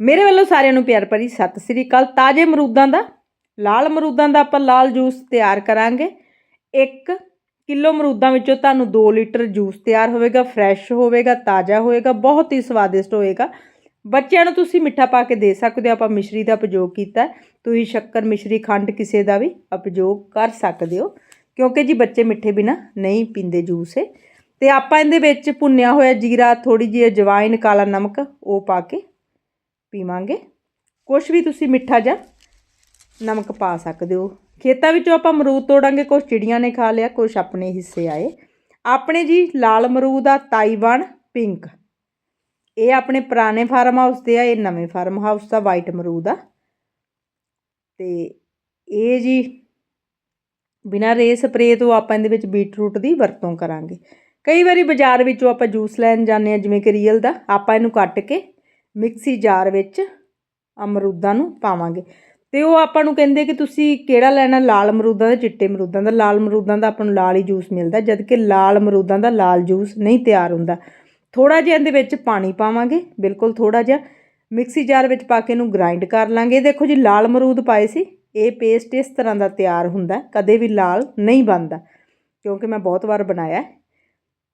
ਮੇਰੇ ਵੱਲੋਂ ਸਾਰਿਆਂ ਨੂੰ ਪਿਆਰ ਭਰੀ ਸਤਿ ਸ੍ਰੀ ਅਕਾਲ। ਤਾਜ਼ੇ ਮਰੂਦਾਂ ਦਾ, ਲਾਲ ਮਰੂਦਾਂ ਦਾ ਆਪਾਂ ਲਾਲ ਜੂਸ ਤਿਆਰ ਕਰਾਂਗੇ। 1 ਕਿਲੋ ਮਰੂਦਾਂ ਵਿੱਚੋਂ ਤੁਹਾਨੂੰ 2 ਲੀਟਰ ਜੂਸ ਤਿਆਰ ਹੋਵੇਗਾ, ਫਰੈਸ਼ ਹੋਵੇਗਾ, ਤਾਜ਼ਾ ਹੋਵੇਗਾ, ਬਹੁਤ ਹੀ ਸਵਾਦਿਸ਼ਟ ਹੋਵੇਗਾ। ਬੱਚਿਆਂ ਨੂੰ ਤੁਸੀਂ ਮਿੱਠਾ ਪਾ ਕੇ ਦੇ ਸਕਦੇ ਹੋ, ਆਪਾਂ ਮਿਸ਼ਰੀ ਦਾ ਉਪਯੋਗ ਕੀਤਾ ਤੁਸੀਂ ਸ਼ੱਕਰ, ਮਿਸ਼ਰੀ, ਖੰਡ ਕਿਸੇ ਦਾ ਵੀ ਉਪਯੋਗ ਕਰ ਸਕਦੇ ਹੋ, ਕਿਉਂਕਿ ਜੀ ਬੱਚੇ ਮਿੱਠੇ ਬਿਨਾ ਨਹੀਂ ਪੀਂਦੇ ਜੂਸ ਹੈ ਤੇ ਆਪਾਂ ਇਹਦੇ ਵਿੱਚ ਭੁੰਨਿਆ ਹੋਇਆ ਜੀਰਾ ਥੋੜੀ ਜਿਹੀ ਅਜਵਾਇਨ ਕਾਲਾ ਨਮਕ ਉਹ ਪਾ ਕੇ ਪੀਵਾਂਗੇ। ਕੁਝ ਵੀ ਤੁਸੀਂ ਮਿੱਠਾ ਜਾਂ ਨਮਕ ਪਾ ਸਕਦੇ ਹੋ। ਖੇਤਾਂ ਵਿੱਚੋਂ ਆਪਾਂ ਅਮਰੂਦ ਤੋੜਾਂਗੇ ਕੁਝ ਚਿੜੀਆਂ ਨੇ ਖਾ ਲਿਆ ਕੁਝ ਆਪਣੇ ਹਿੱਸੇ ਆਏ। ਆਪਣੇ ਜੀ ਲਾਲ ਅਮਰੂਦ ਆ, ਤਾਈਵਾਨ, ਪਿੰਕ। ਇਹ ਆਪਣੇ ਪੁਰਾਣੇ ਫਾਰਮ ਹਾਊਸ ਦੇ ਆ, ਇਹ ਨਵੇਂ ਫਾਰਮ ਹਾਊਸ ਦਾ ਵਾਈਟ ਅਮਰੂਦ ਆ। ਤੇ ਇਹ ਜੀ ਬਿਨਾਂ ਰੇ ਸਪਰੇ ਤੋਂ ਆਪਾਂ ਇਹਦੇ ਵਿੱਚ ਬੀਟਰੂਟ ਦੀ ਵਰਤੋਂ ਕਰਾਂਗੇ। ਕਈ ਵਾਰੀ ਬਾਜ਼ਾਰ ਵਿੱਚੋਂ ਆਪਾਂ ਜੂਸ ਲੈਣ ਜਾਂਦੇ ਆ ਜਿਵੇਂ ਕਿ ਰੀਅਲ ਦਾ, ਆਪਾਂ ਇਹਨੂੰ ਕੱਟ ਕੇ ਮਿਕਸੀ ਜਾਰ ਵਿੱਚ ਅਮਰੂਦਾਂ ਨੂੰ ਪਾਵਾਂਗੇ। ਤੇ ਉਹ ਆਪਾਂ ਨੂੰ ਕਹਿੰਦੇ ਕਿ ਤੁਸੀਂ ਕਿਹੜਾ ਲੈਣਾ? ਲਾਲ ਅਮਰੂਦਾਂ ਦਾ, ਚਿੱਟੇ ਅਮਰੂਦਾਂ ਦਾ। ਲਾਲ ਅਮਰੂਦਾਂ ਦਾ ਆਪਾਂ ਨੂੰ ਲਾਲ ਹੀ ਜੂਸ ਮਿਲਦਾ ਜਦ ਕਿ ਲਾਲ ਅਮਰੂਦਾਂ ਦਾ ਲਾਲ ਜੂਸ ਨਹੀਂ ਤਿਆਰ ਹੁੰਦਾ। ਥੋੜਾ ਜਿਹਾ ਇਹਦੇ ਵਿੱਚ ਪਾਣੀ ਪਾਵਾਂਗੇ, ਬਿਲਕੁਲ ਥੋੜਾ ਜਿਹਾ। ਮਿਕਸੀ ਜਾਰ ਵਿੱਚ ਪਾ ਕੇ ਇਹਨੂੰ ਗ੍ਰਾਈਂਡ ਕਰ ਲਾਂਗੇ। ਇਹ ਦੇਖੋ ਜੀ, ਲਾਲ ਅਮਰੂਦ ਪਾਏ ਸੀ। ਇਹ ਪੇਸਟ ਇਸ ਤਰ੍ਹਾਂ ਦਾ ਤਿਆਰ ਹੁੰਦਾ, ਕਦੇ ਵੀ ਲਾਲ ਨਹੀਂ ਬਣਦਾ, ਕਿਉਂਕਿ ਮੈਂ ਬਹੁਤ ਵਾਰ ਬਣਾਇਆ। ਹੈ।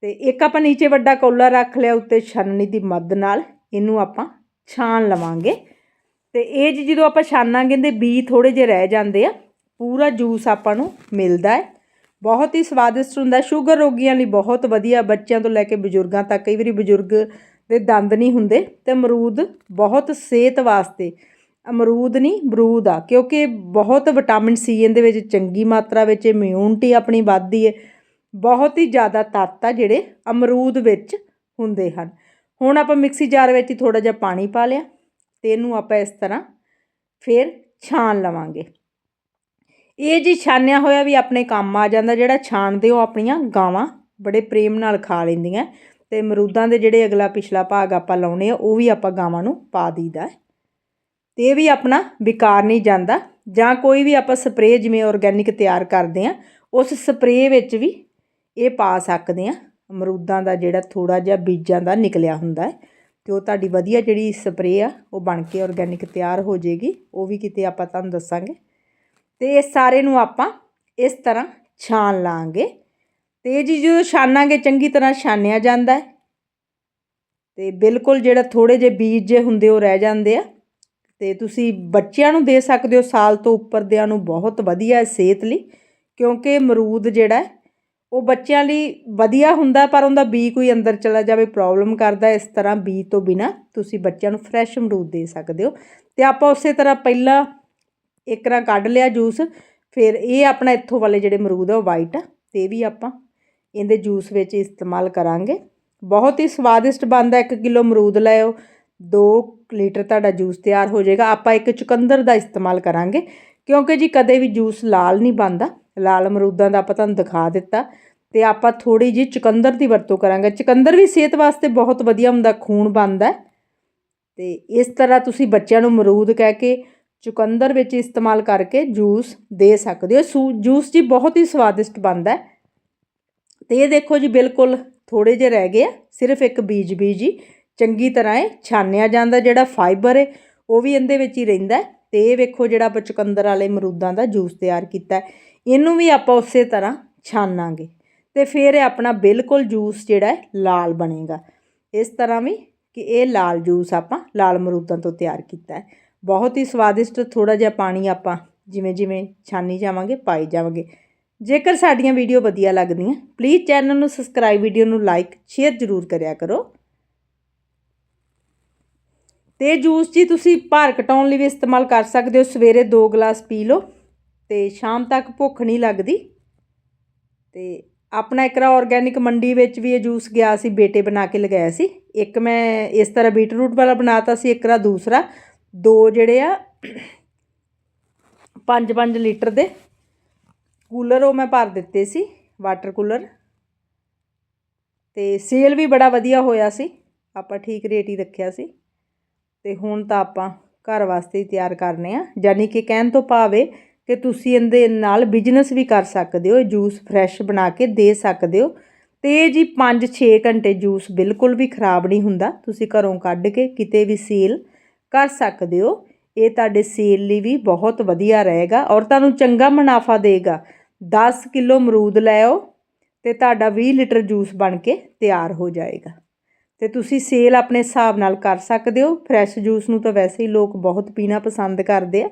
ਤੇ ਇੱਕ ਆਪਾਂ ਨੀਚੇ ਵੱਡਾ ਕੌਲਾ ਰੱਖ ਲਿਆ, ਉੱਤੇ ਛਾਨਣੀ ਦੀ ਮਦਦ ਨਾਲ। ਇਹਨੂੰ ਆਪਾਂ ਛਾਣ ਲਵਾਂਗੇ। ਤੇ ਇਹ ਜੀ ਜਦੋਂ ਆਪਾਂ ਛਾਨਾਂਗੇ, ਇਹਦੇ ਬੀ ਥੋੜੇ ਜਿਹੇ ਰਹਿ ਜਾਂਦੇ ਆ, ਪੂਰਾ ਜੂਸ ਆਪਾਂ ਨੂੰ ਮਿਲਦਾ ਹੈ। ਬਹੁਤ ਹੀ ਸਵਾਦਿਸ਼ਟ ਹੁੰਦਾ ਸ਼ੂਗਰ ਰੋਗੀਆਂ ਲਈ ਬਹੁਤ ਵਧੀਆ, ਬੱਚਿਆਂ ਤੋਂ ਲੈ ਕੇ ਬਜ਼ੁਰਗਾਂ ਤੱਕ। ਕਈ ਵਾਰੀ ਬਜ਼ੁਰਗ ਦੇ ਦੰਦ ਨਹੀਂ ਹੁੰਦੇ ਤੇ ਅਮਰੂਦ ਬਹੁਤ ਸਿਹਤ ਵਾਸਤੇ। ਅਮਰੂਦ ਨਹੀਂ ਬਰੂਦ ਆ, ਕਿਉਂਕਿ ਬਹੁਤ ਵਿਟਾਮਿਨ ਸੀ ਇਹਦੇ ਵਿੱਚ, ਚੰਗੀ ਮਾਤਰਾ ਵਿੱਚ ਇਮਿਊਨਿਟੀ ਆਪਣੀ ਵੱਧਦੀ ਹੈ। ਬਹੁਤ ਹੀ ਜ਼ਿਆਦਾ ਤੱਤ ਆ ਜਿਹੜੇ ਅਮਰੂਦ ਵਿੱਚ ਹੁੰਦੇ ਹਨ। ਹੁਣ ਆਪਾਂ ਮਿਕਸੀ ਜਾਰ ਵਿੱਚ ਥੋੜਾ ਜਿਹਾ ਪਾਣੀ ਪਾ ਲਿਆ ਤੇ ਇਹਨੂੰ ਆਪਾਂ ਇਸ ਤਰ੍ਹਾਂ ਫਿਰ ਛਾਣ ਲਵਾਂਗੇ ਇਹ ਜੀ ਛਾਨਿਆ ਹੋਇਆ ਵੀ ਆਪਣੇ ਕੰਮ ਆ ਜਾਂਦਾ, ਜਿਹੜਾ ਛਾਣਦੇ ਉਹ ਆਪਣੀਆਂ ਗਾਵਾਂ ਬੜੇ ਪ੍ਰੇਮ ਨਾਲ ਖਾ ਲੈਂਦੀਆਂ ਤੇ ਮਰੂਦਾਂ ਦੇ ਜਿਹੜੇ ਅਗਲਾ ਪਿਛਲਾ ਭਾਗ ਆਪਾਂ ਲਾਉਣੇ ਆ, ਉਹ ਵੀ ਆਪਾਂ ਗਾਵਾਂ ਨੂੰ ਪਾ ਦਈਦਾ ਹੈ। ਤੇ ਇਹ ਵੀ ਆਪਣਾ ਵਿਕਾਰ ਨਹੀਂ ਜਾਂਦਾ, ਜਾਂ ਕੋਈ ਵੀ ਆਪਾਂ ਸਪਰੇਅ ਜਿਵੇਂ ਆਰਗੈਨਿਕ ਤਿਆਰ ਕਰਦੇ ਆ, ਉਸ ਸਪਰੇਅ ਵਿੱਚ ਵੀ ਇਹ ਪਾ ਸਕਦੇ ਆ ਅਮਰੂਦਾਂ ਦਾ ਜਿਹੜਾ ਥੋੜ੍ਹਾ ਜਿਹਾ ਬੀਜਾਂ ਦਾ ਨਿਕਲਿਆ ਹੁੰਦਾ ਹੈ ਤੇ ਉਹ ਤੁਹਾਡੀ ਵਧੀਆ ਜਿਹੜੀ ਸਪਰੇਅ ਆ, ਉਹ ਬਣ ਕੇ ਔਰਗੈਨਿਕ ਤਿਆਰ ਹੋ ਜਾਏਗੀ। ਉਹ ਵੀ ਕਿਤੇ ਆਪਾਂ ਤੁਹਾਨੂੰ ਦੱਸਾਂਗੇ। ਅਤੇ ਇਹ ਸਾਰੇ ਨੂੰ ਆਪਾਂ ਇਸ ਤਰ੍ਹਾਂ ਛਾਣ ਲਾਂਗੇ। ਤੇ ਇਹ ਜੀ ਜਦੋਂ ਛਾਨਾਂਗੇ, ਚੰਗੀ ਤਰ੍ਹਾਂ ਛਾਨਿਆ ਜਾਂਦਾ ਹੈ। ਤੇ ਬਿਲਕੁਲ ਜਿਹੜਾ ਥੋੜੇ ਜਿਹੇ ਬੀਜ ਜੇ ਹੁੰਦੇ, ਉਹ ਰਹਿ ਜਾਂਦੇ ਆ। ਤੇ ਤੁਸੀਂ ਬੱਚਿਆਂ ਨੂੰ ਦੇ ਸਕਦੇ ਹੋ, ਸਾਲ ਤੋਂ ਉੱਪਰ ਦਿਆਂ ਨੂੰ ਬਹੁਤ ਵਧੀਆ ਹੈ ਸਿਹਤ ਲਈ। ਕਿਉਂਕਿ ਅਮਰੂਦ ਜਿਹੜਾ ਉਹ ਬੱਚਿਆਂ ਲਈ ਵਧੀਆ ਹੁੰਦਾ, ਪਰ ਉਹਦਾ ਬੀ ਕੋਈ ਅੰਦਰ ਚਲਾ ਜਾਵੇ ਪ੍ਰੋਬਲਮ ਕਰਦਾ, ਇਸ ਤਰ੍ਹਾਂ ਬੀ ਤੋਂ ਬਿਨਾ ਤੁਸੀਂ ਬੱਚਿਆਂ ਨੂੰ ਫਰੈਸ਼ ਅਮਰੂਦ ਦੇ ਸਕਦੇ ਹੋ। ਤੇ ਆਪਾਂ ਉਸੇ ਤਰ੍ਹਾਂ ਪਹਿਲਾਂ ਇੱਕ ਰਾਂ ਕੱਢ ਲਿਆ ਜੂਸ ਫਿਰ ਇਹ ਆਪਣਾ ਇੱਥੋਂ ਵਾਲੇ ਜਿਹੜੇ ਅਮਰੂਦ ਆ, ਉਹ ਵਾਈਟ ਆ, ਤੇ ਇਹ ਵੀ ਆਪਾਂ ਇਹਦੇ ਜੂਸ ਵਿੱਚ ਇਸਤੇਮਾਲ ਕਰਾਂਗੇ। ਬਹੁਤ ਹੀ ਸਵਾਦਿਸ਼ਟ ਬਣਦਾ 1 ਕਿਲੋ ਅਮਰੂਦ ਲਿਓ 2 ਲੀਟਰ ਤੁਹਾਡਾ ਜੂਸ ਤਿਆਰ ਹੋ ਜਾਏਗਾ। ਆਪਾਂ ਇੱਕ ਚੁਕੰਦਰ ਦਾ ਇਸਤੇਮਾਲ ਕਰਾਂਗੇ, ਕਿਉਂਕਿ ਜੀ ਕਦੇ ਵੀ ਜੂਸ ਲਾਲ ਨਹੀਂ ਬਣਦਾ। ਲਾਲ ਅਮਰੂਦਾਂ ਦਾ ਆਪਾਂ ਤੁਹਾਨੂੰ ਦਿਖਾ ਦਿੱਤਾ। ਤੇ ਆਪਾਂ ਥੋੜੀ ਜਿਹੀ ਚੁਕੰਦਰ ਦੀ ਵਰਤੋਂ ਕਰਾਂਗੇ। ਚੁਕੰਦਰ ਵੀ ਸਿਹਤ ਵਾਸਤੇ ਬਹੁਤ ਵਧੀਆ ਹੁੰਦਾ, ਖੂਨ ਬਣਦਾ। ਹੈ। ਤੇ ਇਸ ਤਰ੍ਹਾਂ ਤੁਸੀਂ ਬੱਚਿਆਂ ਨੂੰ ਮਰੂਦ ਕਹਿ ਕੇ ਚੁਕੰਦਰ ਵਿੱਚ ਇਸਤੇਮਾਲ ਕਰਕੇ ਜੂਸ ਦੇ ਸਕਦੇ ਹੋ। ਸੂ, ਜੂਸ ਜੀ ਬਹੁਤ ਹੀ ਸਵਾਦਿਸ਼ਟ ਬਣਦਾ ਹੈ। ਤੇ ਇਹ ਦੇਖੋ ਜੀ ਬਿਲਕੁਲ ਥੋੜੇ ਜਿਹੇ ਰਹਿ ਗਏ ਆ, ਸਿਰਫ ਇੱਕ ਬੀਜ ਬੀਜ ਹੀ ਚੰਗੀ ਤਰ੍ਹਾਂ ਇਹ ਛਾਨਿਆ ਜਾਂਦਾ, ਜਿਹੜਾ ਫਾਈਬਰ ਹੈ, ਉਹ ਵੀ ਇਹਦੇ ਵਿੱਚ ਹੀ ਰਹਿੰਦਾ ਹੈ। ਤੇ ਇਹ ਵੇਖੋ ਜਿਹੜਾ ਆਪਾਂ ਚੁਕੰਦਰ ਵਾਲੇ ਮਰੂਦਾਂ ਦਾ ਜੂਸ ਤਿਆਰ ਕੀਤਾ ਇਹਨੂੰ ਵੀ ਆਪਾਂ ਉਸੇ ਤਰ੍ਹਾਂ ਛਾਨਾਂਗੇ। ਤੇ ਫਿਰ ਇਹ ਆਪਣਾ ਬਿਲਕੁਲ ਜੂਸ ਜਿਹੜਾ ਹੈ, ਲਾਲ ਬਣੇਗਾ। ਇਸ ਤਰ੍ਹਾਂ ਵੀ ਕਿ ਇਹ ਲਾਲ ਜੂਸ ਆਪਾਂ ਲਾਲ ਮਰੂਦਾਂ ਤੋਂ ਤਿਆਰ ਕੀਤਾ ਹੈ। ਬਹੁਤ ਹੀ ਸਵਾਦਿਸ਼ਟ ਥੋੜਾ ਜਿਹਾ ਪਾਣੀ ਆਪਾਂ ਜਿਵੇਂ ਜਿਵੇਂ ਛਾਨੀ ਜਾਵਾਂਗੇ, ਪਾਈ ਜਾਵਾਂਗੇ। ਜੇਕਰ ਸਾਡੀਆਂ ਵੀਡੀਓ ਵਧੀਆ ਲੱਗਦੀਆਂ ਪਲੀਜ਼ ਚੈਨਲ ਨੂੰ ਸਬਸਕ੍ਰਾਈਬ ਵੀਡੀਓ ਨੂੰ ਲਾਈਕ ਸ਼ੇਅਰ ਜ਼ਰੂਰ ਕਰਿਆ ਕਰੋ। ਤੇ ਜੂਸ ਜੀ ਤੁਸੀਂ ਭਾਰ ਘਟਾਉਣ ਲਈ ਵੀ ਇਸਤੇਮਾਲ ਕਰ ਸਕਦੇ ਹੋ। ਸਵੇਰੇ 2 ਗਲਾਸ ਪੀ ਲਓ ਤੇ ਸ਼ਾਮ ਤੱਕ ਭੁੱਖ ਨਹੀਂ ਲੱਗਦੀ। ਤੇ ਆਪਣਾ ਇੱਕਰਾ ਆਰਗੈਨਿਕ ਮੰਡੀ ਵਿੱਚ ਵੀ ਇਹ ਜੂਸ ਗਿਆ ਸੀ, ਬੇਟੇ ਬਣਾ ਕੇ ਲਗਾਇਆ ਸੀ। ਇੱਕ ਮੈਂ ਇਸ ਤਰ੍ਹਾਂ ਬੀਟਰੂਟ ਵਾਲਾ ਬਣਾਤਾ ਸੀ ਇੱਕਰਾ ਦੂਸਰਾ। ਦੋ ਜਿਹੜੇ ਆ 5-5 ਲੀਟਰ ਦੇ ਕੂਲਰ ਉਹ ਮੈਂ ਭਰ ਦਿੱਤੇ ਸੀ ਵਾਟਰ ਕੂਲਰ। ਤੇ ਸੇਲ ਵੀ ਬੜਾ ਵਧੀਆ ਹੋਇਆ ਸੀ, ਆਪਾਂ ਠੀਕ ਰੇਟ ਹੀ ਰੱਖਿਆ ਸੀ। ਤੇ ਹੁਣ ਤਾਂ ਆਪਾਂ ਘਰ ਵਾਸਤੇ ਹੀ ਤਿਆਰ ਕਰਨੇ ਆ ਯਾਨੀ ਕਿ ਕਹਿਣ ਤੋਂ ਭਾਵੇਂ ਕਿ ਤੁਸੀਂ ਇਹਦੇ ਨਾਲ ਬਿਜ਼ਨਸ ਵੀ ਕਰ ਸਕਦੇ ਹੋ ਜੂਸ ਫਰੈਸ਼ ਬਣਾ ਕੇ ਦੇ ਸਕਦੇ ਹੋ। ਤੇ ਜੀ 5-6 ਘੰਟੇ ਜੂਸ ਬਿਲਕੁਲ ਵੀ ਖਰਾਬ ਨਹੀਂ ਹੁੰਦਾ, ਤੁਸੀਂ ਘਰੋਂ ਕੱਢ ਕੇ ਕਿਤੇ ਵੀ ਸੇਲ ਕਰ ਸਕਦੇ ਹੋ। ਇਹ ਤੁਹਾਡੇ ਸੇਲ ਲਈ ਵੀ ਬਹੁਤ ਵਧੀਆ ਰਹੇਗਾ ਔਰ ਤੁਹਾਨੂੰ ਚੰਗਾ ਮੁਨਾਫਾ ਦੇਗਾ। 10 ਕਿਲੋ ਅਮਰੂਦ ਲੈ ਆਓ ਤੇ ਤੁਹਾਡਾ 20 ਲੀਟਰ ਜੂਸ ਬਣ ਕੇ ਤਿਆਰ ਹੋ ਜਾਏਗਾ। ਤੇ ਤੁਸੀਂ ਸੇਲ ਆਪਣੇ ਹਿਸਾਬ ਨਾਲ ਕਰ ਸਕਦੇ ਹੋ। ਫਰੈਸ਼ ਜੂਸ ਨੂੰ ਤਾਂ ਵੈਸੇ ਹੀ ਲੋਕ ਬਹੁਤ ਪੀਣਾ ਪਸੰਦ ਕਰਦੇ ਆ।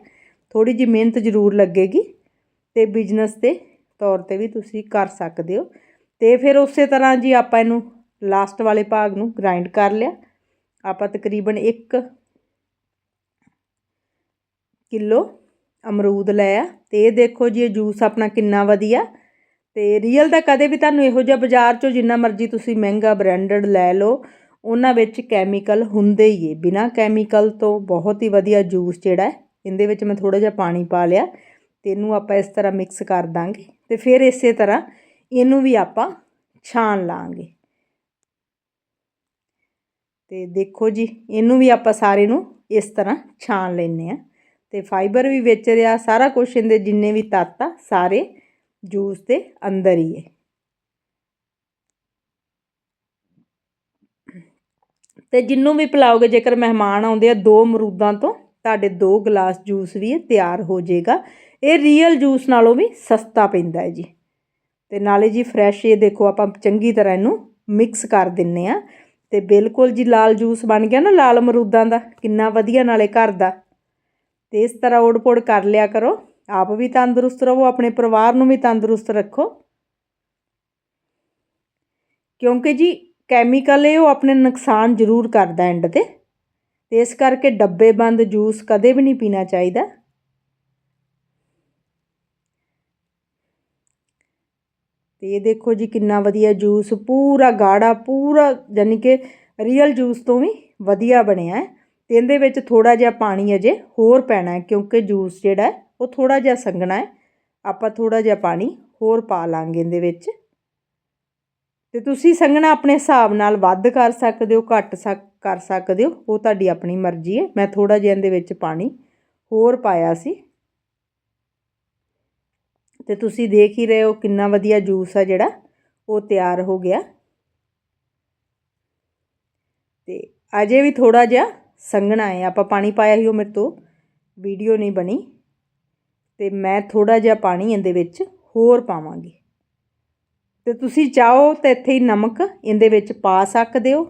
ਥੋੜੀ ਜਿਹੀ ਮਿਹਨਤ ਜ਼ਰੂਰ ਲੱਗੇਗੀ ਤੇ ਬਿਜ਼ਨਸ ਦੇ ਤੌਰ ਤੇ ਵੀ ਤੁਸੀਂ ਕਰ ਸਕਦੇ ਹੋ। ਤੇ ਫਿਰ ਉਸੇ ਤਰ੍ਹਾਂ ਜੀ ਆਪਾਂ ਇਹਨੂੰ ਲਾਸਟ ਵਾਲੇ ਭਾਗ ਨੂੰ ਗ੍ਰਾਈਂਡ ਕਰ ਲਿਆ। ਆਪਾਂ ਤਕਰੀਬਨ 1 ਕਿਲੋ ਅਮਰੂਦ ਲਿਆ। ਤੇ ਇਹ ਦੇਖੋ ਜੀ ਇਹ ਜੂਸ ਆਪਣਾ ਕਿੰਨਾ ਵਧੀਆ। ਤੇ ਰੀਅਲ ਦਾ ਕਦੇ ਵੀ ਤੁਹਾਨੂੰ ਇਹੋ ਜਿਹਾ ਬਾਜ਼ਾਰ ਚੋਂ ਜਿੰਨਾ ਮਰਜ਼ੀ ਤੁਸੀਂ ਮਹਿੰਗਾ ਬ੍ਰਾਂਡਡ ਲੈ ਲਓ, ਉਹਨਾਂ ਵਿੱਚ ਕੈਮੀਕਲ ਹੁੰਦੇ ਹੀ ਹੈ। ਬਿਨਾ ਕੈਮੀਕਲ ਤੋਂ ਬਹੁਤ ਹੀ ਵਧੀਆ ਜੂਸ ਜਿਹੜਾ ਹੈ ਇਹਦੇ ਵਿੱਚ ਮੈਂ ਥੋੜਾ ਜਿਹਾ ਪਾਣੀ ਪਾ ਲਿਆ ਤੇ ਇਹਨੂੰ ਆਪਾਂ ਇਸ ਤਰ੍ਹਾਂ ਮਿਕਸ ਕਰ ਦਾਂਗੇ ਤੇ ਫਿਰ ਇਸੇ ਤਰ੍ਹਾਂ ਇਹਨੂੰ ਵੀ ਆਪਾਂ ਛਾਣ ਲਾਂਗੇ। ਤੇ ਦੇਖੋ ਜੀ, ਇਹਨੂੰ ਵੀ ਆਪਾਂ ਸਾਰੇ ਨੂੰ ਇਸ ਤਰ੍ਹਾਂ ਛਾਣ ਲੈਨੇ ਆ ਤੇ ਫਾਈਬਰ ਵੀ ਵਿੱਚ ਰਿਹਾ, ਸਾਰਾ ਕੁਝ ਇਹਦੇ ਜਿੰਨੇ ਵੀ ਤੱਤ ਆ, ਸਾਰੇ ਜੂਸ ਦੇ ਅੰਦਰ ਹੀ ਹੈ। ਤੇ ਜਿੰਨੂੰ ਵੀ ਪਿਲਾਓਗੇ, ਜੇਕਰ ਮਹਿਮਾਨ ਆਉਂਦੇ ਆ ਦੋ ਮਰੂਦਾਂ ਤੋਂ ਤੁਹਾਡੇ ਦੋ ਗਲਾਸ ਜੂਸ ਵੀ ਇਹ ਤਿਆਰ ਹੋ ਜਾਏਗਾ। ਇਹ ਰੀਅਲ ਜੂਸ ਨਾਲੋਂ ਵੀ ਸਸਤਾ ਪੈਂਦਾ ਹੈ ਜੀ। ਤੇ ਨਾਲੇ ਜੀ ਫਰੈਸ਼ ਇਹ ਦੇਖੋ ਆਪਾਂ ਚੰਗੀ ਤਰ੍ਹਾਂ ਇਹਨੂੰ ਮਿਕਸ ਕਰ ਦਿੰਨੇ ਆ। ਤੇ ਬਿਲਕੁਲ ਜੀ ਲਾਲ ਜੂਸ ਬਣ ਗਿਆ ਨਾ, ਲਾਲ ਅਮਰੂਦਾਂ ਦਾ, ਕਿੰਨਾ ਵਧੀਆ ਨਾਲੇ ਘਰ ਦਾ। ਤੇ ਇਸ ਤਰ੍ਹਾਂ ਓੜ-ਪੋੜ ਕਰ ਲਿਆ ਕਰੋ। ਆਪ ਵੀ ਤੰਦਰੁਸਤ ਰਹੋ, ਆਪਣੇ ਪਰਿਵਾਰ ਨੂੰ ਵੀ ਤੰਦਰੁਸਤ ਰੱਖੋ। ਕਿਉਂਕਿ ਜੀ ਕੈਮੀਕਲ ਇਹ ਉਹ ਆਪਣੇ ਨੁਕਸਾਨ ਜ਼ਰੂਰ ਕਰਦਾ ਐਂਡ ਤੇ। ਤੇ ਇਸ ਕਰਕੇ ਡੱਬੇ ਬੰਦ ਜੂਸ ਕਦੇ ਵੀ ਨਹੀਂ ਪੀਣਾ ਚਾਹੀਦਾ। ਤੇ ਇਹ ਦੇਖੋ ਜੀ ਕਿੰਨਾ ਵਧੀਆ ਜੂਸ, ਪੂਰਾ ਗਾੜਾ, ਪੂਰਾ ਯਾਨੀ ਕਿ ਰੀਅਲ ਜੂਸ ਤੋਂ ਵੀ ਵਧੀਆ ਬਣਿਆ ਹੈ। ਤੇ ਇਹਦੇ ਵਿੱਚ ਥੋੜਾ ਜਿਹਾ ਪਾਣੀ ਅਜੇ ਹੋਰ ਪੈਣਾ ਕਿਉਂਕਿ ਜੂਸ ਜਿਹੜਾ ਉਹ ਥੋੜਾ ਜਿਹਾ ਸੰਘਣਾ ਹੈ। ਆਪਾਂ ਥੋੜਾ ਜਿਹਾ ਪਾਣੀ ਹੋਰ ਪਾ ਲਾਂਗੇ ਇਹਦੇ ਵਿੱਚ। ਤੇ ਤੁਸੀਂ ਸੰਘਣਾ ਆਪਣੇ ਹਿਸਾਬ ਨਾਲ ਵੱਧ ਕਰ ਸਕਦੇ ਹੋ, ਘੱਟ ਸਕ, ਕਰ ਸਕਦੇ ਹੋ। ਉਹ ਤੁਹਾਡੀ ਆਪਣੀ ਮਰਜ਼ੀ ਹੈ। ਮੈਂ ਥੋੜਾ ਜਿਹਾ ਇਹਦੇ ਵਿੱਚ ਪਾਣੀ ਹੋਰ ਪਾਇਆ ਸੀ। ਤੇ ਤੁਸੀਂ ਦੇਖ ਹੀ ਰਹੇ ਹੋ ਕਿੰਨਾ ਵਧੀਆ ਜੂਸ ਆ ਜਿਹੜਾ, ਉਹ ਤਿਆਰ ਹੋ ਗਿਆ। ਤੇ ਅਜੇ ਵੀ ਥੋੜਾ ਜਿਹਾ ਸੰਘਣਾ ਹੈ। ਆਪਾਂ ਪਾਣੀ ਪਾਇਆ ਹੀ ਉਹ ਮੇਰੇ ਤੋਂ ਵੀਡੀਓ ਨਹੀਂ ਬਣੀ। ਤੇ ਮੈਂ ਥੋੜਾ ਜਿਹਾ ਪਾਣੀ ਇਹਦੇ ਵਿੱਚ ਹੋਰ ਪਾਵਾਂਗੀ। ਤੇ ਤੁਸੀਂ ਚਾਹੋ ਤਾਂ ਇੱਥੇ ਹੀ ਨਮਕ ਇਹਦੇ ਵਿੱਚ ਪਾ ਸਕਦੇ ਹੋ।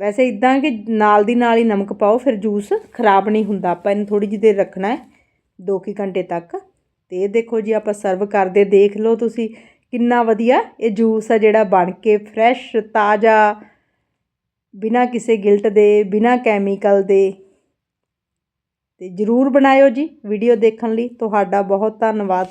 ਵੈਸੇ ਇਦਾਂ ਕਿ ਨਾਲ ਦੀ ਨਾਲ ਹੀ ਨਮਕ ਪਾਓ, ਫਿਰ ਜੂਸ ਖਰਾਬ ਨਹੀਂ ਹੁੰਦਾ। ਆਪਾਂ ਇਹਨੂੰ ਥੋੜੀ ਜਿਹੀ ਦੇਰ ਰੱਖਣਾ ਹੈ 2 ਕਿ ਘੰਟੇ ਤੱਕ। ਤੇ ਇਹ ਦੇਖੋ ਜੀ, ਆਪਾਂ ਸਰਵ ਕਰਦੇ ਦੇਖ ਲਓ ਤੁਸੀਂ ਕਿੰਨਾ ਵਧੀਆ ਇਹ ਜੂਸ ਆ ਜਿਹੜਾ ਬਣ ਕੇ ਫਰੈਸ਼, ਤਾਜ਼ਾ, ਬਿਨਾਂ ਕਿਸੇ ਗਿਲਟ ਦੇ, ਬਿਨਾਂ ਕੈਮੀਕਲ ਦੇ। ਤੇ ਜਰੂਰ ਬਣਾਇਓ ਜੀ ਵੀਡੀਓ ਦੇਖਣ ਲਈ। ਤੁਹਾਡਾ ਬਹੁਤ ਧੰਨਵਾਦ।